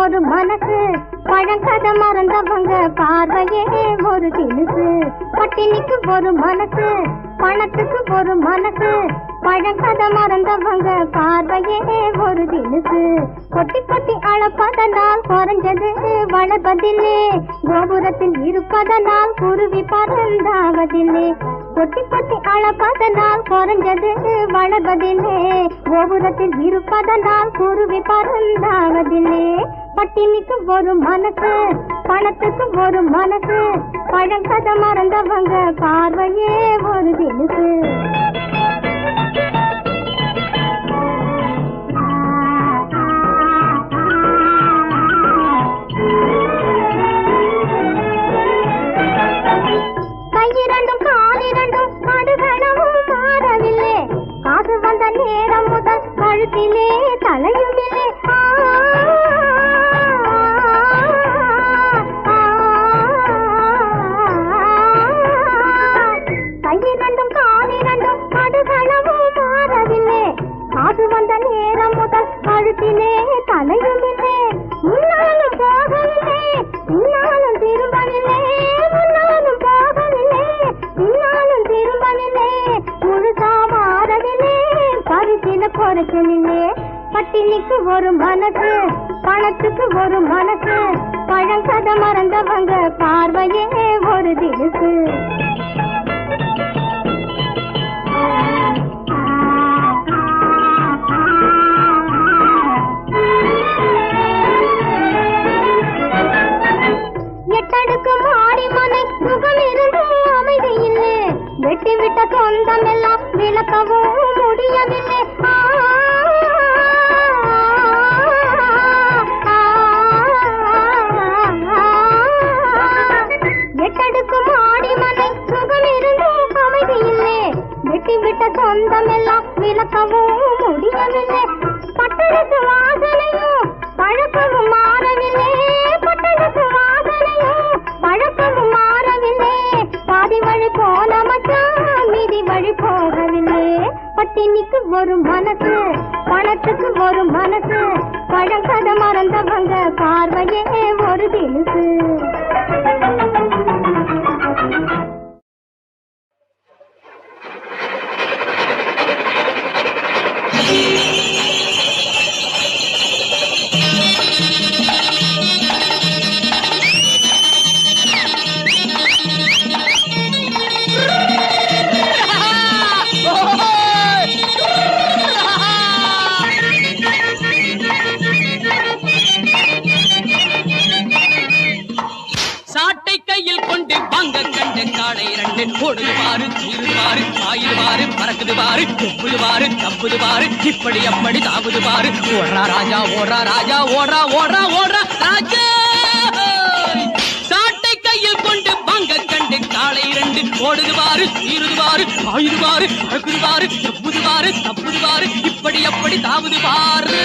ஒரு மனசு பழங்கதை மறந்தவங்க பார்வையே ஒரு தினுசு பட்டினிக்கு ஒரு மனசு பணத்துக்கு ஒரு மனசு பழங்கதை மறந்தவங்க பார்வையே ஒரு தினுசு கொட்டி கொட்டி அழப்பதனால் குறைஞ்சது வளர்வதில்லை. கோபுரத்தில் இருப்பதனால் குருவி பறந்தாவதில்லை. கொட்டி கொட்டி அழப்பதனால் குறைஞ்சது வளர்வதில்லே. கோபுரத்தில் இருப்பதனால் குருவி பறந்தாவதில்லே பட்டினிக்கு ஒரு மனசு பணத்துக்கு ஒரு மனசு பழங்கதை மறந்தவங்க பார்வையே ஒரு தினசு ஒரு மனசு பணத்துக்கு ஒரு மனசு பழங்கதை மறந்தவங்க பார்வையே ஒரு தினுசு எட்டடுக்கு மாடி மனை சுகம் இருந்தும் வெட்டி விட்ட சொந்தம் எல்லாம் விளக்கவும் முடியவில்லை. வெட்டி சொந்தம் எல்லாம் விளக்கவும் முடியவில்லை. பட்டணத்து வாசனையும் பழக்கமும் மாறவில்லை. பட்டணத்து வாசனையும் பழக்கமும் மாறவில்லை. பாதி வழி போன மச்சான் மீதி வழி போகவில்லை. பட்டினிக்கு ஒரு மனசு பணத்துக்கு ஒரு மனசு. பழங்கதை மறந்தவங்க பார்வையே ஒரு தினுசு காடை ஓடுது பாரு தூது பாரு பாயுது பாரு பறக்குது பாரு தொப்புது பாரு தப்புது பாரு இப்படி அப்படி தாவுது பாரு. ஓடுறா ராஜா ஓடுறா ராஜா ஓடுறா ஓடுறா ஓடுறா ராஜா! சாட்டை கையில் கொண்டு பங்க கண்டு காலை இரண்டு ஓடுது பாரு தீருது பாரு பாயுது பாரு பறக்குது பாரு தப்புது பாரு தப்புது பாரு இப்படி அப்படி தாவுது பாரு.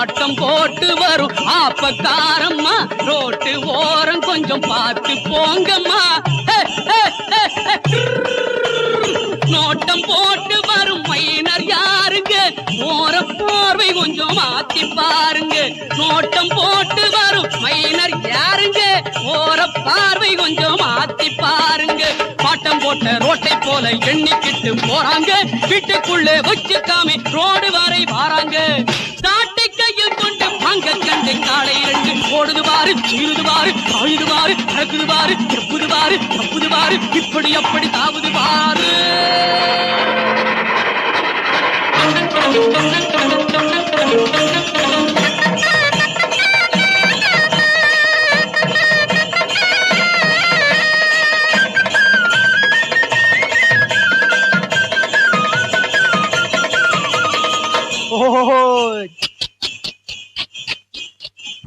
ஆட்டம் போட்டு வரும். ஆப்பக்காரம்மா ரோட்டு ஓரம் கொஞ்சம் பார்த்து போங்கம்மா. நோட்டம் போட்டு வரும் மைனர் யாருங்க? ஓர பார்வை கொஞ்சம் மாத்தி பாருங்க. நோட்டம் போட்டு வரும் மைனர் யாருங்க? ஓர பார்வை கொஞ்சம் மாத்தி பாருங்க. பாட்டம் போட்ட ரோட்டை போல எண்ணிக்கிட்டு போறாங்க. வீட்டுக்குள்ளே வச்சுக்காம ரோடு வரை வாராங்க. ஓடுதுவாரு சீருதுவாரு பாயுதுவாரு நடக்குதுவாரு செப்புதுவாரு தப்புதுவாரு இப்படி அப்படி தாவுதுவாரு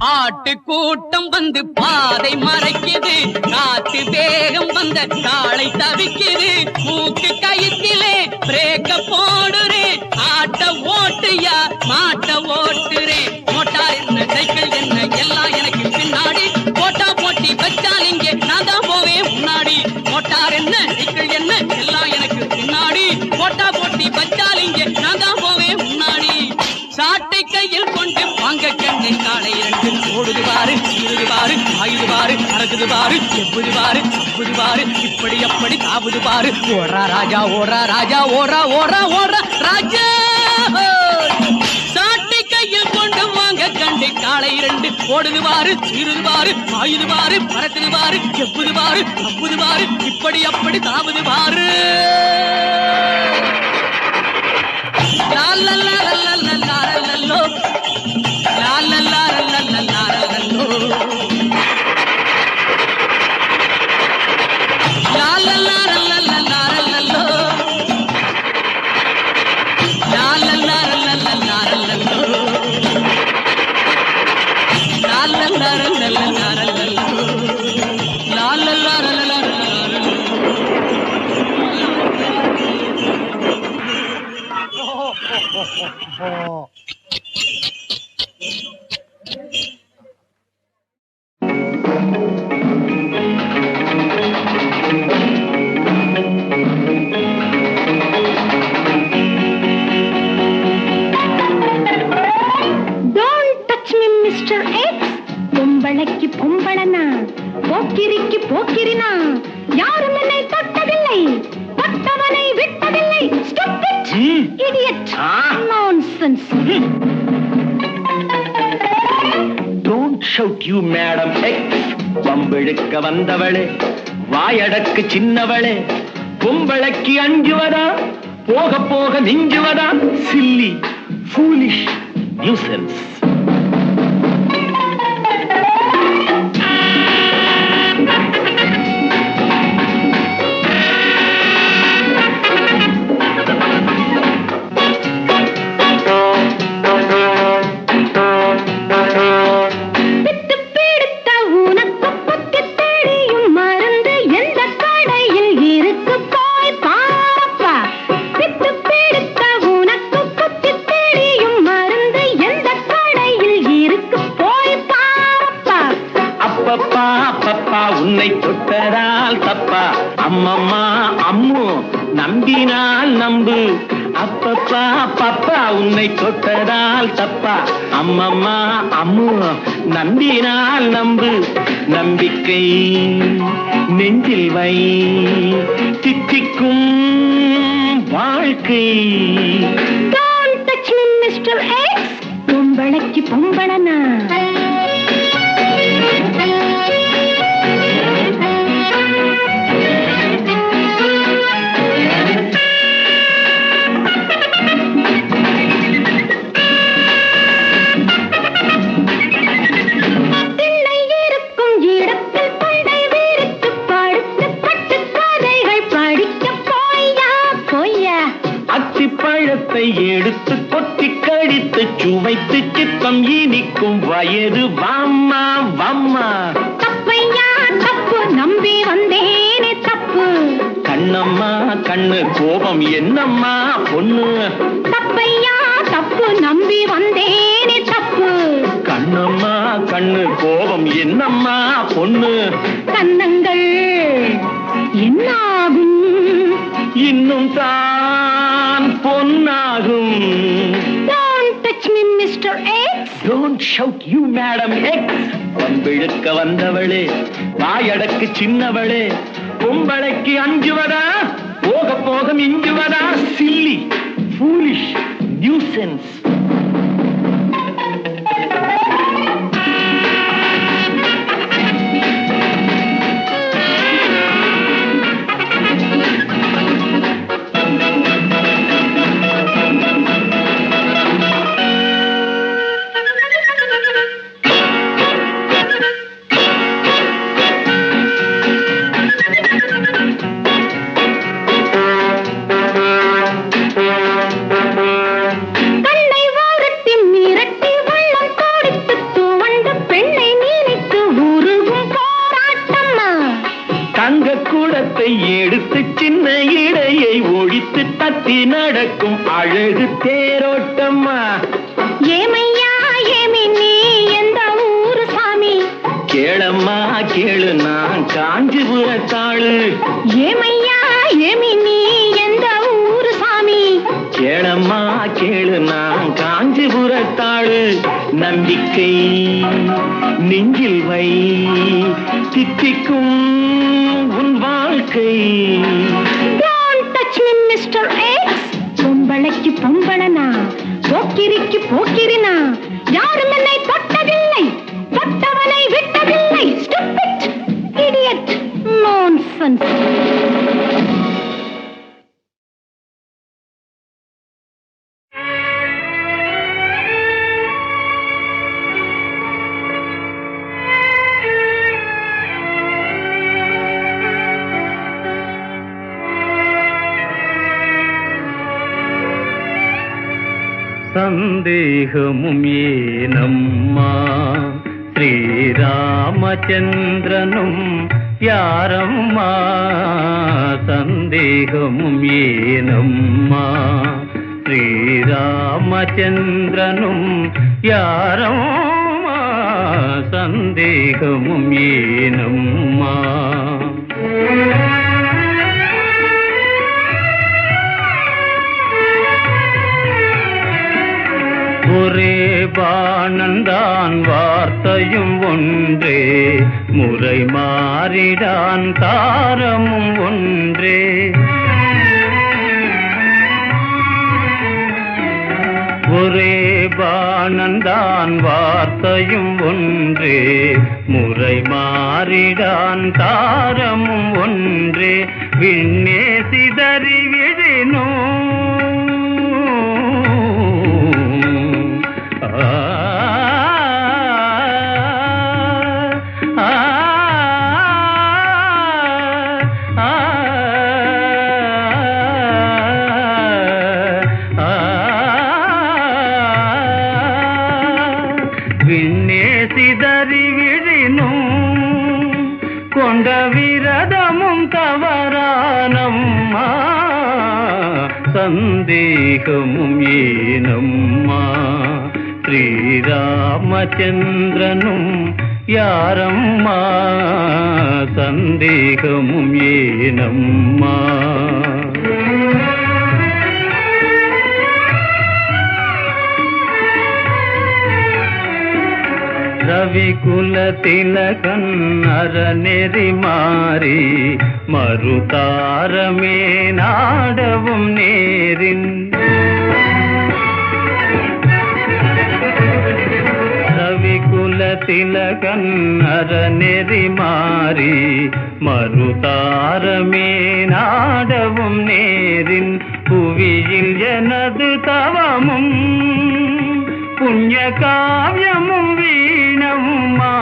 ஆட்டு கூட்டம் வந்து பாதை மறைக்குது. காத்து வேகம் வந்த காளை தவிக்குது. மூக்கு கயிற்றிலே பிரேக்க போடுறேன். ஆட்ட ஓட்டுயா மாட்ட ஓ இரண்டு பாரு இருது பாரு ஆயுது பாரு அறக்குது பாரு எப்புது பாரு அப்புது பாரு இப்படி அப்படி தாவுது பாரு. ஓடா ராஜா ஓடா ராஜா ஓடா ஓடா ஓடா ராஜா! சாட்டி கையில் கொண்டு வாங்க கண்டி காலை இரண்டு. ஓடுது பாரு இருது பாரு ஆயுது பாரு பறக்குது பாரு எப்புது பாரு அப்புது பாரு இப்படி அப்படி தாவுது பாரு. லா பொம்பளைக்கு பொம்பளனா? போக்கிரிக்கு போக்கிரினா? யாரும் என்னை தொட்டதில்லை. தொட்டவனை விட்டதில்லை. Stupid idiot nonsense don't shout you madam பம்பிழுக்க வந்தவளே. வாயடக்கு சின்னவளே. பொம்பளைக்கு அஞ்சுவதா? போக போக மிஞ்சுவதா? சில்லி ஃபூலிஷ் நியூசன்ஸ் நம்பினால் நம்பு நம்பிக்கை நெஞ்சில் வை. தித்திக்கும் வாழ்க்கை. டோன்ட் பொம்பளைக்கு பொம்பளனா. அத்திப்பழத்தை எடுத்து கொத்தி கடித்து சுவைத்து சித்தம் இனிக்கும் வயது வாம்மா வாம்மா. தப்பையா தப்பு நம்பி வந்தேனே தப்பு. கண்ணம்மா கண்ணு கோபம் என்னம்மா பொண்ணு. தப்பையா தப்பு நம்பி வந்தேனே தப்பு. கண்ணம்மா கண்ணு கோபம் என்னம்மா பொண்ணு. கன்னங்கள் என்னாகும்? இன்னும் தான் ஆகும் Don't touch me, Mr. X. Don't shout you, Madam X. பம்பிழுக்க வந்தவளே வாயடக்கு சின்னவளே பொம்பளைக்கு அஞ்சுவதா போக போக மிஞ்சுவதா சில்லி ஃபூலிஷ் நியூசென்ஸ் நான் காஞ்சிபுரத்தாளு நம்பிக்கை நெஞ்சில் வை. தித்திக்கும் உன் வாழ்க்கை. Don't touch பொம்பளைக்கு பொம்பளனா போக்கிரிக்கு போக்கிரினா யாரும் என்னை தொட்டதில்லை தொட்டவனை விட்டதில்லை. Stupid, idiot, nonsense. சந்தேகமும் ஏனம்மா ஸ்ரீராமச்சந்திரனும் யாரம்மா சந்தேகமும் ஏனம்மா ஸ்ரீராமச்சந்திரனும் யாரம்மா சந்தேகமும் ஒரே பானந்தான் வார்த்தையும் ஒன்றே. முறை மாறிடான் தாரமும் ஒன்றே. ஒரே பானந்தான் வார்த்தையும் ஒன்றே. முறை மாறிடான் தாரமும் ஒன்றே. விண்ணே சிதறிவி சந்திரனும் யாரம்மா? சந்தேகமும் ஏனம்மா? ரவிகுல திலகன் அறநெறி மாறி மறுதாரமே நாடவும் நேரின் ரவிகுல திலகன் அறநெறி மாறி மறுதாரமே நாடவும் நேரின் புவியில் எனது தவமும் புண்ணிய காவியமும் வீணம்மா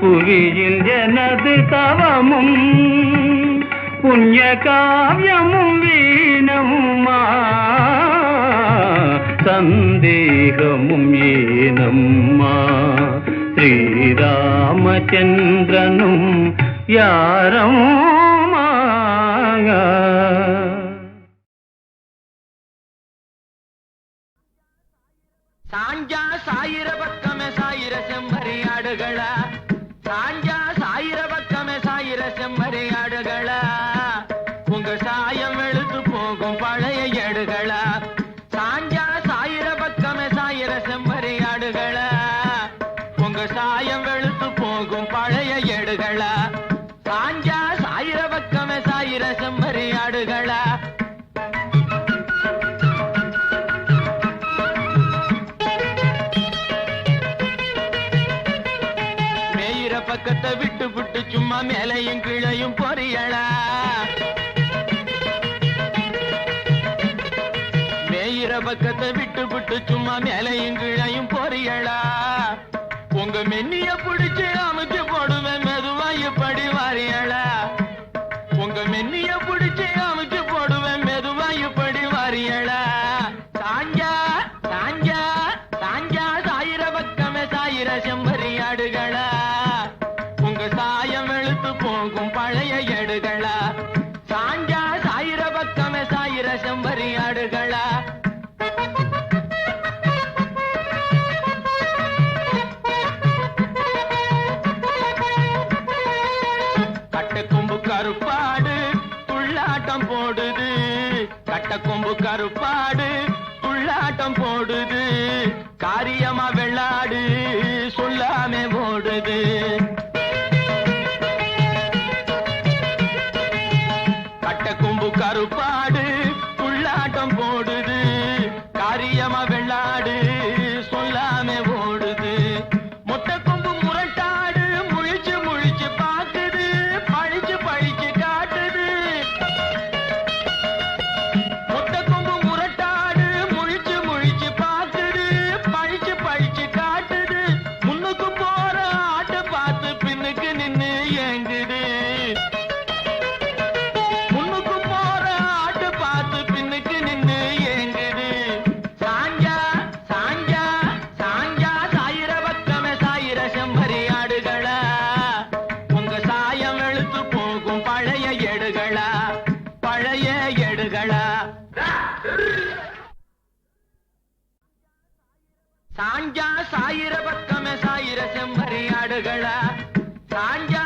புவியில் எனது தவமும் புண்ணிய காவியமும் சந்தேகமும் ஏனம்மா? ஸ்ரீராமச்சந்திரனும் யாரம்மா சாஞ்சா சாயிர பக்கமே சாயிர செம்மறி சாஞ்சா சாயிர பக்கமே சாயிர செம்மறி விட்டு மேலையும் கீழையும் பொரியலா. மேயிற பக்கத்தை விட்டு விட்டு சும்மா மேலையும் கீழையும் பொரியலா. உங்க மென்னிய பிடிச்சு அமைச்சு போடுவேன் கருப்பாடு துள்ளாட்டம் போடுது. கட்ட கொம்பு கருப்பாடு துள்ளாட்டம் போடுது. காரியமா வெள்ளாடு சொல்லாமே ஓடுது. நாடுகளா? காஞ்சா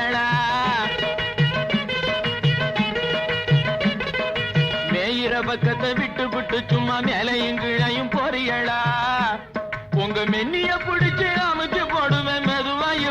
எழா மேயிற பக்கத்தை விட்டு விட்டு சும்மா மேலையும் கீழையும் போறியளா உங்க மென்னிய பிடிச்சு அமைச்சு போடுவேன் மெதுவாய்